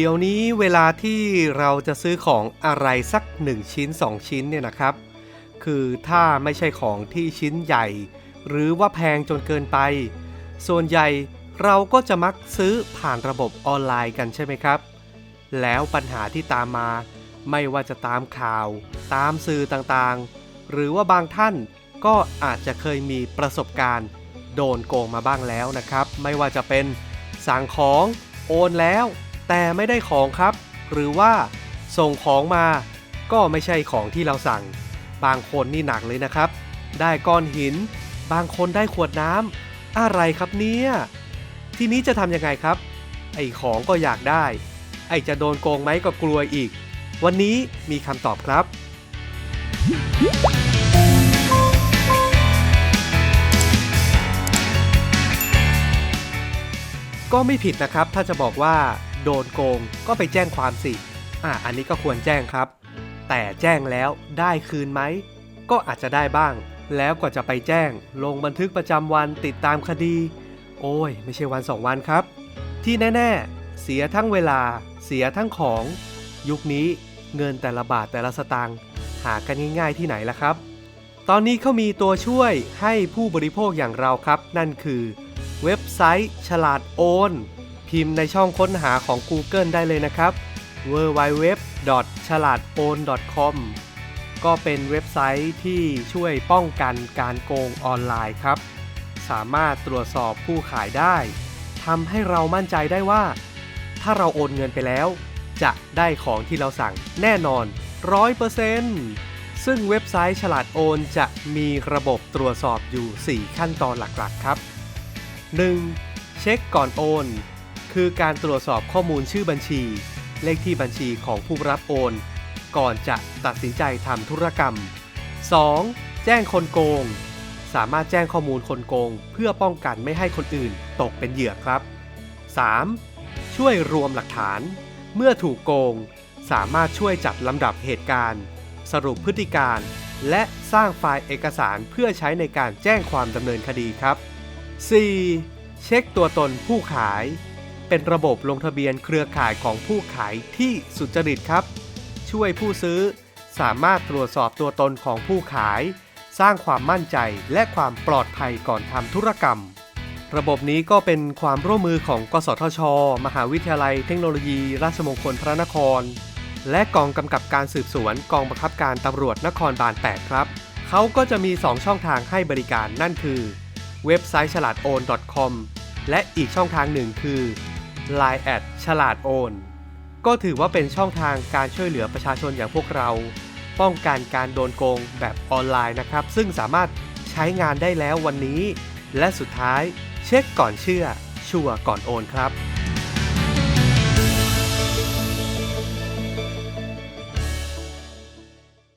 เดี๋ยวนี้เวลาที่เราจะซื้อของอะไรสัก 1 ชิ้น 2 ชิ้นเนี่ยนะครับ คือถ้าไม่ใช่ของที่ชิ้นใหญ่ หรือว่าแพงจนเกินไป ส่วนใหญ่เราก็จะมักซื้อผ่านระบบออนไลน์กันใช่ไหมครับ แล้วปัญหาที่ตามมา ไม่ว่าจะตามข่าว ตามสื่อต่างๆ หรือว่าบางท่านก็อาจจะเคยมีประสบการณ์ โดนโกงมาบ้างแล้วนะครับ ไม่ว่าจะเป็นสั่งของโอนแล้ว แต่ไม่ได้ของครับ หรือว่าส่งของมาก็ไม่ใช่ของที่เราสั่ง บางคนนี่หนักเลยนะครับ ได้ก้อนหิน บางคนได้ขวดน้ำอะไรครับเนี่ยทีนี้จะทำยังไงครับ ไอ้ของก็อยากได้ ไอ้จะโดนโกงไหมก็กลัวอีก วันนี้มีคำตอบครับ ก็ไม่ผิดนะครับถ้าจะบอกว่า โดนโกงก็ไปแจ้งความสิ อะอันนี้ก็ควรแจ้งครับ แต่แจ้งแล้วได้คืนไหม ก็อาจจะได้บ้าง แล้วกว่าจะไปแจ้ง ลงบันทึกประจำวันติดตามคดี โอ้ย ไม่ใช่วันสองวันครับ ที่แน่ๆ เสียทั้งเวลา เสียทั้งของ ยุคนี้เงินแต่ละบาทแต่ละสตางค์หากันง่ายๆที่ไหนล่ะครับ ตอนนี้เขามีตัวช่วยให้ผู้บริโภคอย่างเราครับ นั่นคือ เว็บไซต์ฉลาดโอน พิมพ์ในช่องค้นหาของ Google ได้เลยนะครับ w w w ฉลาดโอน com ก็เป็นเว็บไซต์ที่ช่วยป้องกันการโกงออนไลน์ครับ สามารถตรวจสอบผู้ขายได้ทำให้เรามั่นใจได้ว่า ถ้าเราโอนเงินไปแล้ว จะได้ของที่เราสั่งแน่นอน 100%ซึ่งเว็บไซต์ฉลาดโอนจะมีระบบตรวจสอบอยู่ 4 ขั้นตอนหลักๆครับ 1. เช็คก่อนโอน คือการตรวจสอบข้อมูลชื่อบัญชี เลขที่บัญชีของผู้รับโอน ก่อนจะตัดสินใจทำธุรกรรม 2. แจ้งคนโกง สามารถแจ้งข้อมูลคนโกง เพื่อป้องกันไม่ให้คนอื่นตกเป็นเหยื่อครับ 3. ช่วยรวมหลักฐาน เมื่อถูกโกง สามารถช่วยจัดลำดับเหตุการณ์ สรุปพฤติการและสร้างไฟล์เอกสารเพื่อใช้ในการแจ้งความดำเนินคดีครับ 4. เช็คตัวตนผู้ขาย เป็นระบบลงทะเบียนเครือข่ายของผู้ขายที่สุจริตครับ ช่วยผู้ซื้อสามารถตรวจสอบตัวตนของผู้ขาย สร้างความมั่นใจและความปลอดภัยก่อนทำธุรกรรม ระบบนี้ก็เป็นความร่วมมือของ กสทช มหาวิทยาลัยเทคโนโลยี ราชมงคลพระนคร และกองกำกับการสืบสวนกองบังคับการตำรวจนครบาล8ครับเขาก็จะมี 2 ช่องทางให้บริการนั่นคือ เว็บไซต์ฉลาดโอน .com และอีกช่องทางหนึ่งคือ Line แอดฉลาดโอน ก็ถือว่าเป็นช่องทางการช่วยเหลือประชาชนอย่างพวกเรา ป้องกันการโดนโกงแบบออนไลน์นะครับ ซึ่งสามารถใช้งานได้แล้ววันนี้ และสุดท้ายเช็คก่อนเชื่อ ชัวร์ก่อนโอนครับ